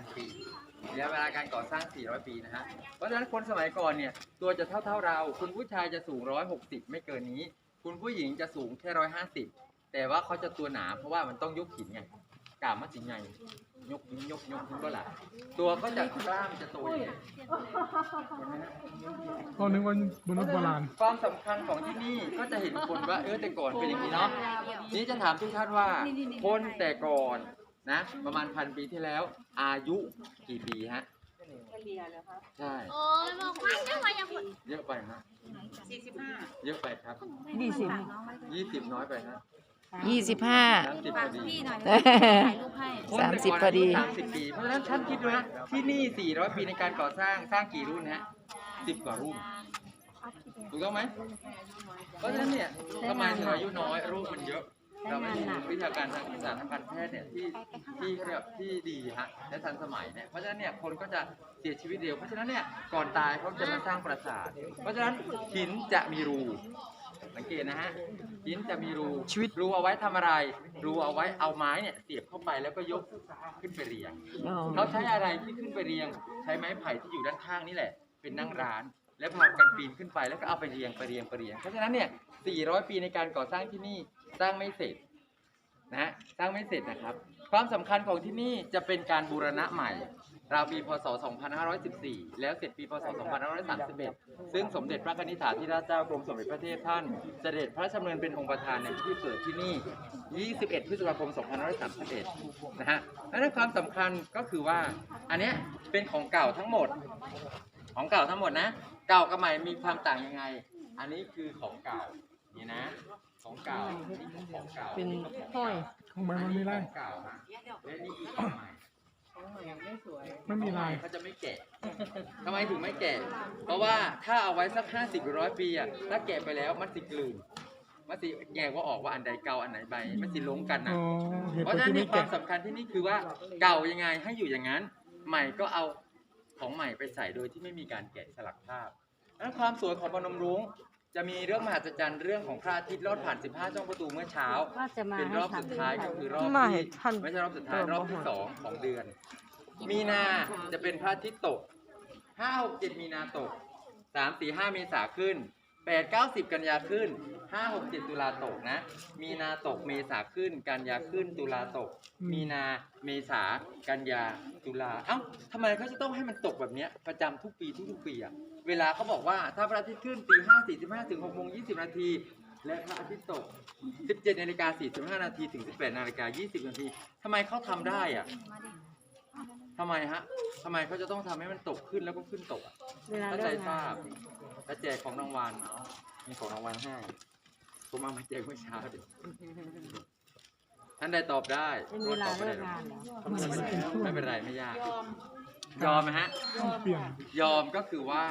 พันปีระยะเวลาการก่อสร้าง 400 ปีนะฮะ เพราะฉะนั้นคนสมัยก่อนเนี่ย ตัวจะเท่าเท่าๆเรา คุณผู้ชายจะสูง 160 ไม่เกินนี้ คุณผู้หญิงจะสูงแค่ 150 แต่ว่าเขาจะตัวหนาเพราะว่ามันต้องยกหินไงกล้ามมันสิไง ยกหินยกยกหินก็ล่ะตัวก็จะกล้ามจะโตอย่างนี้เห็นไหมฮะก็นึกว่ามนุษย์โบราณความสำคัญของที่นี่ก็จะเห็นคนว่าเออแต่ก่อนเป็นอย่างนี้เนาะนี่จะถามทุกท่านว่า คนแต่ก่อน นะ ประมาณพันปีที่แล้ว อายุกี่ปีฮะใช่โอ้ยบอกว่าจะมาอย่างคนเยอะไปนะสี่สิบห้าเยอะไปครับยี่สิบยี่สิบน้อยไปฮะยี่สิบห้าสามสิบพฝาอกดีพี่หน่อยถ่ายรูปให้คนสามแต่สิบก่นพอดีายุสามสิบปี เพราะฉะนั้นท่านคิดดูนะ ที่นี่สี่ร้อยปีในการก่อสร้างสร้างกี่รุ่นฮะสิบกว่ารุ่นถูกต้องไหมเพราะฉะนั้นเนี่ยทำไมถึงอายุน้อยโรคมันเยอะ เราไม่มีวิทยาการทางศาสตร์ทางการแพทย์เนี่ยที่ที่เขาเรียกที่ดีฮะและทันสมัยเนี่ยเพราะฉะนั้นเนี่ยคนก็จะเสียชีวิตเร็วเพราะฉะนั้นเนี่ยก่อนตายเขาจะมาสร้างปราสาท เพราะฉะนั้นหินจะมีรู สังเกตนะฮะหินจะมีรูชีวิตรูเอาไว้ทำอะไร รูเอาไว้เอาไม้เนี่ยเสียบเข้าไปแล้วก็ยกขึ้นไปเรียงเขาใช้อะไรที่ขึ้นไปเรียง ใช้ไม้ไผ่ที่อยู่ด้านข้างนี่แหละ เป็นนั่งร้าน แล้วพากันปีนขึ้นไปแล้วก็เอาไปเรียงไปเรียงไปเรียง เพราะฉะนั้นเนี่ย 400 ปีในการก่อสร้างที่นี่สร้างไม่เสร็จนะฮะสร้างไม่เสร็จนะครับ ความสำคัญของที่นี่จะเป็นการบูรณะใหม่ราวปีพศ 2514 แล้วเสร็จปีพศ 2531 ซึ่งสมเด็จพระนิธิถาธิราชเจ้ากรมสมเด็จพระเทพท่าน เสด็จพระราชดำเนินเป็นองค์ประธานในพิธีเปิดที่นี่ 21 พฤษภาคม 2531 นะฮะและนั้นความสำคัญก็คือว่า อันเนี้ยเป็นของเก่าทั้งหมด ของเก่าทั้งหมดนะ เก่ากับใหม่มีความต่างยังไง อันนี้คือของเก่านี่นะ ของเก่านี่คือของเก่าเป็นห้อย ของใหม่มันมีลาย ของเก่าฮะและนี่คือของใหม่ ไม่มีลาย เขาจะไม่แกะ ทำไมถึงไม่แกะ เพราะว่าถ้าเอาไว้สักห้าสิบหรือร้อยปีอะถ้าแกะไปแล้วมันสิกลืน มันสิแยกว่าออกว่าอันใดเก่าอันไหนใบ มันสิลงกันอ๋นะอเหตุเพผราะลฉะนั้นที่นี่ไม่ความแกะ สำคัญที่นี่คือว่าเก่ายังไงให้อยู่อย่างนั้น ใหม่ก็เอา ของใหม่ไปใส่โดยที่ไม่มีการแกะสลักภาพนั้นความสวยของพนมรุ้งจะมีเรื่องมหัศจรรย์เรื่องของพระอาทิตย์ลอดผ่าน 15 ช่องประตูเมื่อเช้า ว่าจะมาเป็นรให้อบทัสุนดท้ายก็คือรอบมาให้ที่ทัน ไม่ใช่รอบสุดท้ายเออรอบที่มาหาสองของเดือน มีนาจะเป็นพระอาทิตย์ตกห้าหกเจ็ดมีนาตกสามสี่ห้าเมษาขึ้น แปดเก้าสิบกันยาขึ้นห้าหกเจ็ดตุลาตกนะ มีนาตกเมษาขึ้น กันยาขึ้น ตุลาตก มีนาเมษากันยาตุลาเอ้าทำไมเขาจะต้องให้มันตกแบบเนี้ยประจำทุกปีทุกๆปีอะเวลาเขาบอกว่าถ้าพระอาทิตย์ขึ้นตีห้าสี่สิบห้าถึงหกโมงยี่สิบนาทีและพระอาทิตย์ตก 17นาฬิกา45นาทีถึง 18นาฬิกา20นาทีทำไมเขาทำได้อะ ทำไมฮะทำไมเขาจะต้องทำให้มันตกขึ้นแล้วก็ขึ้นตกอะเวลาถ้าเลิใจกทงาราบนแล้วแจกของรางวัลเอามีของรางวัลให้ผมเอามาแจกเมื่อเช้าดิท่านใดตอบได้เป็นเวลาเลิกงานเหรอไม่เป็นไรไม่ยาก ยอมไหมฮะเปลี่ยนยอมก็คือว่า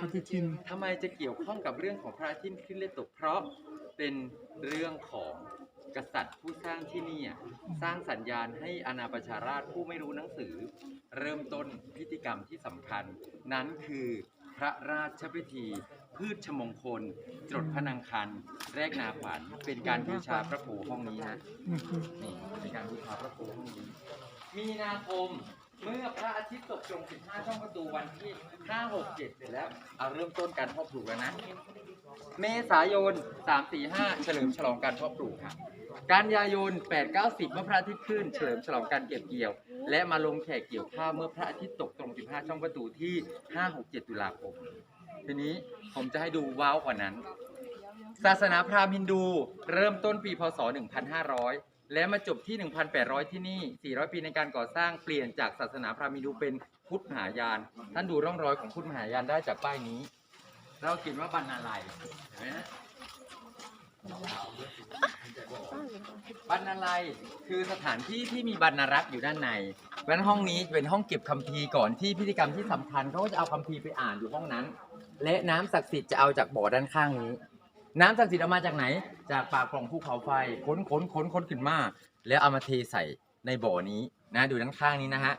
ปฏิทินทำไมจะเกี่ยวข้องกับเรื่องของพระอาทิตย์ขึ้นและตกเพราะเป็นเรื่องของกษัตริย์ผู้สร้างที่นี่อะสร้างสัญญาณให้อาณาประชาราชผู้ไม่รู้หนังสือ เริ่มต้นพิธีกรรมที่สำคัญ นั้นคือพระราชพิธี พืชชมงคล จดพระนางคัน แรกนาขวัญเป็นการบูชาพระโพห้องนี้นะนี่คือนี่เป็นการบูชาพระโพห้องนี้ มีนาคมเมื่อพระอาทิตย์ตกตรง 15 ช่องประตูวันที่ 5 6 7 เสร็จแล้วเอาเริ่มต้นการเพาะปลูกแล้วนะ เมษายน 3 4 5 เฉลิมฉลองการเพาะปลูกครับกันยายน 8 9 10 เมื่อพระอาทิตย์ขึ้น เฉลิมฉลองการเก็บเกี่ยว และมาลงแขกเกี่ยวข้าวเมื่อพระอาทิตย์ตกตรง 15 ช่องประตูที่ 5 6 7 ตุลาคม ทีนี้ผมจะให้ดูว้าวกว่านั้น ศาสนาพราหมณ์ฮินดูเริ่มต้นปีพศ 1,500 และมาจบที่ 1,800 ที่นี่ 400 ปีในการก่อสร้างเปลี่ยนจากศาสนาพราหมณ์ฮินดูเป็นพุทธมหายาน ท่านดูร่องรอยของพุทธมหายานได้จากป้ายนี้ เราเขียนว่าบรรณาลัยเห็นไหมฮะ บรรณาลัยคือสถานที่ที่มีบรรณารักษ์อยู่ด้านในเพราะฉะนั้นห้องนี้เป็นห้องเก็บคัมภีร์ก่อนที่พิธีกรรมที่สำคัญเขาก็จะเอาคัมภีร์ไปอ่านอยู่ห้องนั้น และน้ำศักดิ์สิทธิ์จะเอาจากบ่อด้านข้างนี้ น้ำศักดิ์สิทธิ์เอามาจากไหน จากปากปล่องภูเขาไฟค้นค้นค้นค้นขึ้นมาแล้วเอามาเทใส่ในบ่อนี้นะ ดูด้านข้างนี้นะฮะ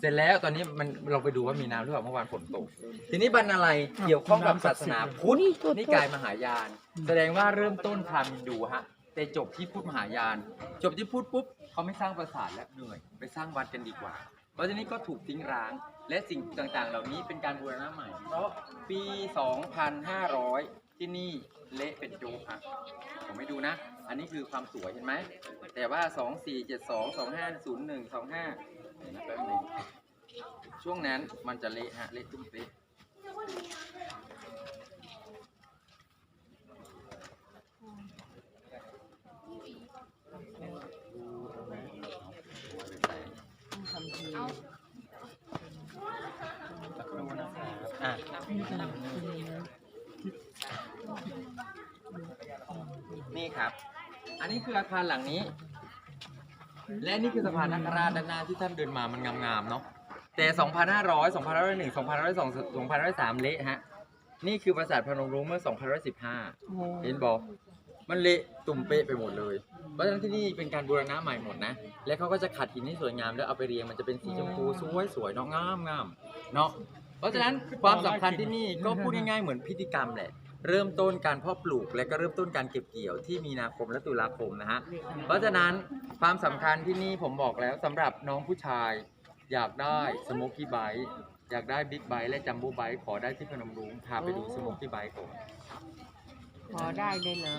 เสร็จแล้วตอนนี้มันเราไปดูว่ามีน้ำหรือเปล่าเมื่อวานฝนตก ทีนี้บรรณาลัยเกี่ยวข้องกับศาสนาพุทธนิกายมหายาน แสดงว่าเริ่มต้นพราหมณ์ฮินดูฮะ แต่จบที่พุทธมหายาน จบที่พุทธปุ๊บเขาไม่สร้างปราสาทแล้วเหนื่อย ไปสร้างวัดกันดีกว่า เพราะฉะนั้ก็ถูกทิ้งร้าง และสิ่งต่างๆ เหล่านี้เป็นการบูรณะใหม่ เพราะปี 2500 ที่นี่เละเป็นโจ๊กครับผมไม่ดูนะ อันนี้คือความสวยเห็นไหม แต่ว่า 2472 2501 25เห็นนะแป๊บนึงช่วงนั้นมันจะเละฮะเละตุ้มเป๊ะ นี่ครับ อันนี้คืออาคารหลังนี้ และนี่คือสะพานนักราชด้านหน้าที่ท่านเดินมามันงามๆเนาะแต่ 2,500 2,501 2,502 2,503 เละฮะ นี่คือปราสาทพนมรุ้งเมื่อ 2,515 เห็นบอกมันเละตุ่มเป๊ะไปหมดเลย เพราะฉะนั้นที่นี่เป็นการบูรณะใหม่หมดนะ และเขาก็จะขัดหินให้สวยงามแล้วเอาไปเรียงมันจะเป็นสีชมพูสวยสวยๆเนาะงามงามเนาะ เพราะฉะนั้นความสำคัญที่นี่ก็พูดง่ายๆเหมือนพิธีกรรมแหละ เริ่มต้นการเพาะปลูก และก็เริ่มต้นการเก็บเกี่ยวที่มีนาคมและตุลาคมนะฮะเพราะฉะนั้นความสำคัญที่นี่ผมบอกแล้วสำหรับน้องผู้ชาย อยากได้สโมกี้ไบค์อยากได้บิ๊กไบค์และจัมโบ้ไบค์ขอได้ที่พนมรุ้งพาไปดูสโมกี้ไบค์ก่อนพอได้เลยเหรอ